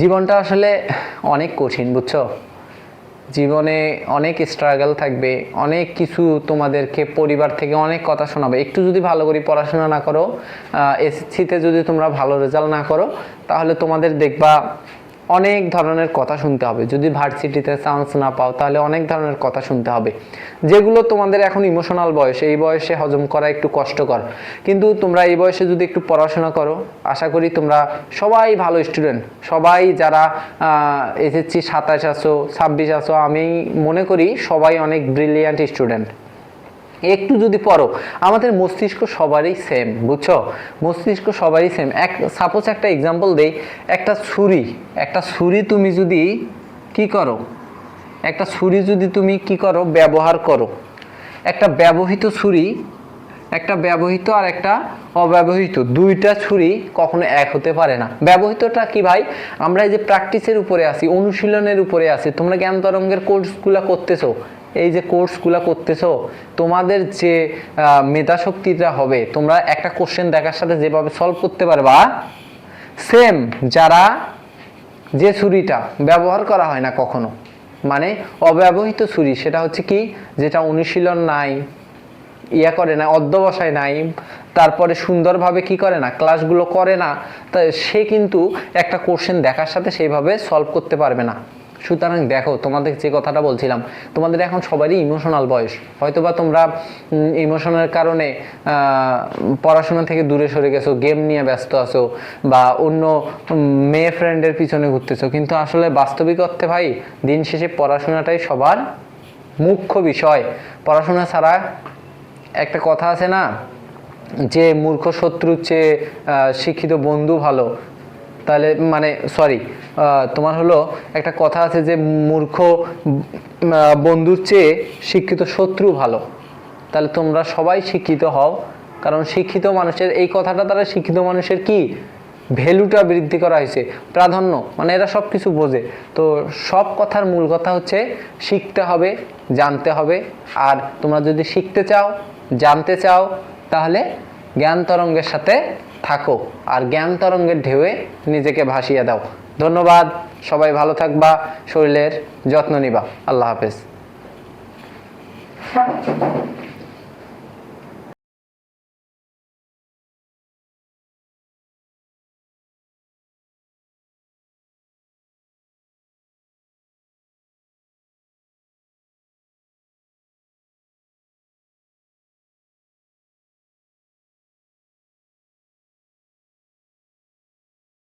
জীবনটা আসলে অনেক কঠিন, বুঝছ? জীবনে অনেক স্ট্রাগল থাকবে, অনেক কিছু তোমাদেরকে পরিবার থেকে অনেক কথা শোনাবে। একটু যদি ভালো করে পড়াশোনা না করো এসএসসিতে যদি তোমরা ভালো রেজাল্ট না করো, তাহলে তোমাদের দেখবা অনেক ধরনের কথা শুনতে হবে। যদি ভার্সিটিতে চান্স না পাও, তাহলে অনেক ধরনের কথা শুনতে হবে। যেগুলো তোমাদের এখন ইমোশনাল বয়স, এই বয়সে হজম করা একটু কষ্টকর। কিন্তু তোমরা এই বয়সে যদি একটু পড়াশোনা করো, আশা করি তোমরা সবাই ভালো স্টুডেন্ট সবাই যারা এসএসসি সাতাশ আসো ছাব্বিশ আসো আমি মনে করি সবাই অনেক ব্রিলিয়ান্ট স্টুডেন্ট একটু যদি পড়ো, আমাদের মস্তিষ্ক সবারই সেম বুঝছ? মস্তিষ্ক সবারই সেম এক সাপোজ একটা এক্সাম্পল দেই, একটা ছুরি একটা ছুরি তুমি যদি কি করো? একটা ছুরি যদি তুমি কি করো, ব্যবহার করো। একটা ব্যবহৃত ছুরি একটা ব্যবহৃত আর একটা অব্যবহৃত। দুইটা ছুরি কখনো এক হতে পারে না। ব্যবহৃতটা কি ভাই? আমরা এই যে প্র্যাকটিসের উপরে আসি অনুশীলনের উপরে আসি তোমরা জ্ঞান তরঙ্গের কোর্সগুলো করতেছো। এই যে কোর্সগুলো করতেছো, তোমাদের যে মেধাশক্তিটা হবে, তোমরা একটা কোশ্চেন দেখার সাথে যেভাবে সলভ করতে পারবা সেম যারা যে ছুরিটা ব্যবহার করা হয় না কখনো মানে অব্যবহৃত ছুরি, সেটা হচ্ছে কি? যেটা অনুশীলন নাই ইয়া করে না, অধ্যবসায় নাই, তারপরে সুন্দরভাবে কি করে না ক্লাসগুলো করে না, তা সে কিন্তু একটা কোশ্চেন দেখার সাথে সেইভাবে সলভ করতে পারবে না। সুতরাং দেখো, তোমাদের যে কথাটা বলছিলাম, তোমাদের এখন সবারই ইমোশনাল বয়স। হয়তোবা তোমরা ইমোশনের কারণে পড়াশোনা থেকে দূরে সরে গেছো গেম নিয়ে ব্যস্ত আছো, বা অন্য মেয়ে ফ্রেন্ডের পিছনে ঘুরতেছো, কিন্তু আসলে বাস্তবিক অর্থে ভাই, দিন শেষে পড়াশোনাটাই সবার মুখ্য বিষয়। পড়াশোনা ছাড়া একটা কথা আছে না, যে মূর্খ শত্রুর চেয়ে শিক্ষিত বন্ধু ভালো। তাহলে মানে সরি তোমার হলো একটা কথা আছে যে মূর্খ বন্ধুর চেয়ে শিক্ষিত শত্রু ভালো। তাহলে তোমরা সবাই শিক্ষিত হও, কারণ শিক্ষিত মানুষের, এই কথাটা তারা শিক্ষিত মানুষের কি? ভ্যালুটা বৃদ্ধি করা হয়েছে, প্রাধান্য মানে এরা সব কিছু বোঝে। তো সব কথার মূল কথা হচ্ছে, শিখতে হবে, জানতে হবে, আর তোমরা যদি শিখতে চাও জানতে চাও, তাহলে জ্ঞান তরঙ্গের সাথে থাকো আর জ্ঞান তরঙ্গের ঢেউয়ে নিজেকে ভাসিয়ে দাও। ধন্যবাদ, সবাই ভালো থাকবা, শরীরের যত্ন নিবা। আল্লাহ হাফেজ।